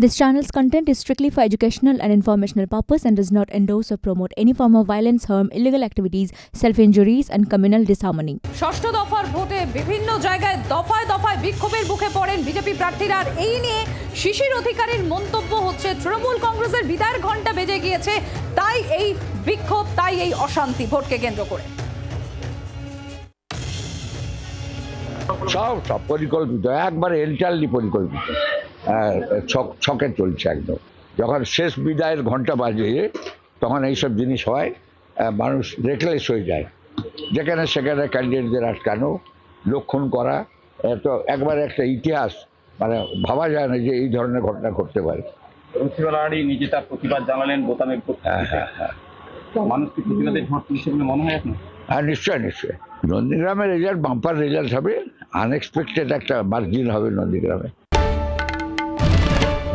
This channel's content is strictly for educational and informational purpose and does not endorse or promote any form of violence, harm, illegal activities, self-injuries and communal disharmony. ষষ্ঠ দফার ভোটে বিভিন্ন জায়গায় দফায় দফায় বিক্ষোভের মুখে পড়েন বিজেপি প্রার্থীরা আর এই নিয়ে শিশির অধিকারীর মন্তব্য হচ্ছে তৃণমূল কংগ্রেসের বিদায়ের ঘণ্টা বেজে গিয়েছে তাই এই বিক্ষোভ তাই এই অশান্তি ভোটকে কেন্দ্র করে সব সব পরিকল্পিত একবারে এন্টারলি পরিকল্পিত ছক ছকে চলছে একদম। যখন শেষ বিদায়ের ঘণ্টা বাজে তখন এইসব জিনিস হয় মানুষ রেকলেস হয়ে যায়। যেখানে সেখানে ক্যান্ডিডেটদের আটকানো লক্ষণ করা এত একবারে একটা ইতিহাস মানে ভাবা যায় না যে এই ধরনের ঘটনা ঘটতে পারে। রুচিবালারি নিজে তার প্রতিবাদ জানালেন বোতামের হ্যাঁ হ্যাঁ হ্যাঁ। প্রতিবাদের ভোট মনে হয় আপনার? হ্যাঁ নিশ্চয় নিশ্চয় নন্দীগ্রামের রেজাল্ট বাম্পার রেজাল্ট হবে আনএক্সপেক্টেড একটা মার্জিন হবে নন্দীগ্রামে।